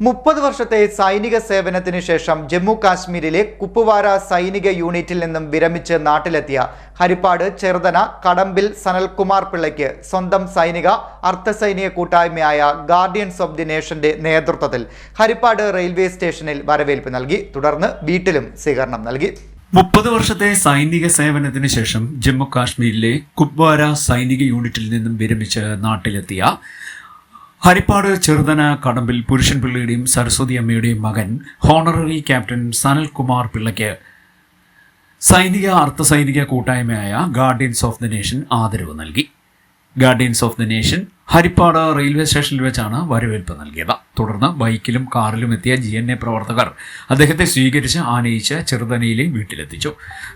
മുപ്പത് വർഷത്തെ സൈനിക സേവനത്തിന് ശേഷം ജമ്മു കാശ്മീരിലെ കുപ്പുവാര സൈനിക യൂണിറ്റിൽ നിന്നും വിരമിച്ച് നാട്ടിലെത്തിയ ഹരിപ്പാട് ചെറുതന കടമ്പിൽ സനൽകുമാർ പിള്ളയ്ക്ക് സ്വന്തം സൈനിക അർദ്ധസൈനിക കൂട്ടായ്മയായ ഗാർഡിയൻസ് ഓഫ് ദി നേഷന്റെ നേതൃത്വത്തിൽ ഹരിപ്പാട് റെയിൽവേ സ്റ്റേഷനിൽ വരവേൽപ്പ് നൽകി. തുടർന്ന് വീട്ടിലും സ്വീകരണം നൽകി. മുപ്പത് വർഷത്തെ സൈനിക സേവനത്തിന് ശേഷം ജമ്മു കാശ്മീരിലെ കുപ്വാര സൈനിക യൂണിറ്റിൽ നിന്നും വിരമിച്ച് നാട്ടിലെത്തിയ ഹരിപ്പാട് ചെറുതന കടമ്പിൽ പുരുഷൻ പിള്ളയുടെയും സരസ്വതി അമ്മയുടെയും മകൻ ഹോണററി ക്യാപ്റ്റൻ സനൽകുമാർ പിള്ളയ്ക്ക് സൈനിക അർദ്ധസൈനിക കൂട്ടായ്മയായ ഗാർഡിയൻസ് ഓഫ് ദി നേഷൻ ആദരവ് നൽകി. Guardians of the nation Harippad railway സ്റ്റേഷനിൽ വെച്ചാണ് വരവേൽപ്പ് നൽകിയത്. തുടർന്ന് ബൈക്കിലും കാറിലും എത്തിയ ജി എൻ എ പ്രവർത്തകർ അദ്ദേഹത്തെ സ്വീകരിച്ച് ആനയിച്ച് ചെറുതനയിലെ വീട്ടിലെത്തിച്ചു.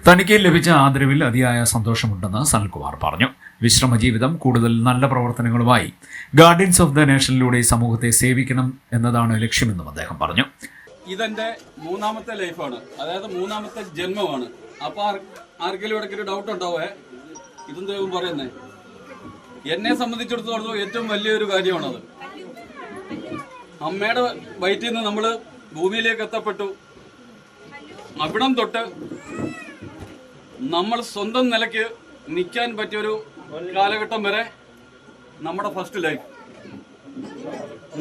തനിക്ക് ലഭിച്ച ആദരവിൽ അതിയായ സന്തോഷമുണ്ടെന്ന് സനൽകുമാർ പറഞ്ഞു. വിശ്രമ ജീവിതം കൂടുതൽ നല്ല പ്രവർത്തനങ്ങളുമായി ഗാർഡിയൻസ് ഓഫ് ദ നേഷനിലൂടെ സമൂഹത്തെ സേവിക്കണം എന്നതാണ് ലക്ഷ്യമെന്നും അദ്ദേഹം പറഞ്ഞു. ഇതെന്റെ മൂന്നാമത്തെ ലൈഫാണ്. അതായത് മൂന്നാമത്തെ ജന്മമാണ്. അപ്പൊ ആർക്കെങ്കിലും ഇടയ്ക്ക് ഒരു ഡൗട്ട് ഉണ്ടാവേ? ഇതും ദൈവം പറയുന്നേ. എന്നെ സംബന്ധിച്ചിടത്തോളം ഏറ്റവും വലിയൊരു കാര്യമാണത്. അമ്മയുടെ വയറ്റിൽ നിന്ന് നമ്മൾ ഭൂമിയിലേക്ക് എത്തപ്പെട്ടു. അവിടം തൊട്ട് നമ്മൾ സ്വന്തം നിലയ്ക്ക് നിൽക്കാൻ പറ്റിയൊരു കാലഘട്ടം വരെ നമ്മുടെ ഫസ്റ്റ് ലൈഫ്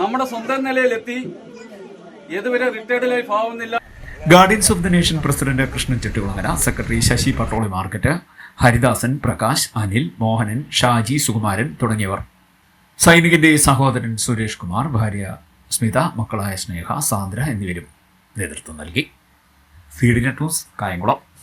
നമ്മുടെ സ്വന്തം നിലയിലെത്തി ഏതുവരെ റിട്ടയർഡ് ലൈഫ് ആവുന്നില്ല. Guardians of the nation president Krishnan Chettikulangara secretary Sasi Pattoli market Haridasan Prakash Anil Mohanan Shaji Sukumaran തുടങ്ങിയവർ. സൈനികന്റെ സഹോദരൻ സുരേഷ് കുമാർ ഭാര്യ സ്മിത മക്കളായ സ്നേഹ സാന്ദ്ര എന്നിവരും നേതൃത്വം നൽകി. C D net news Kayamkulam.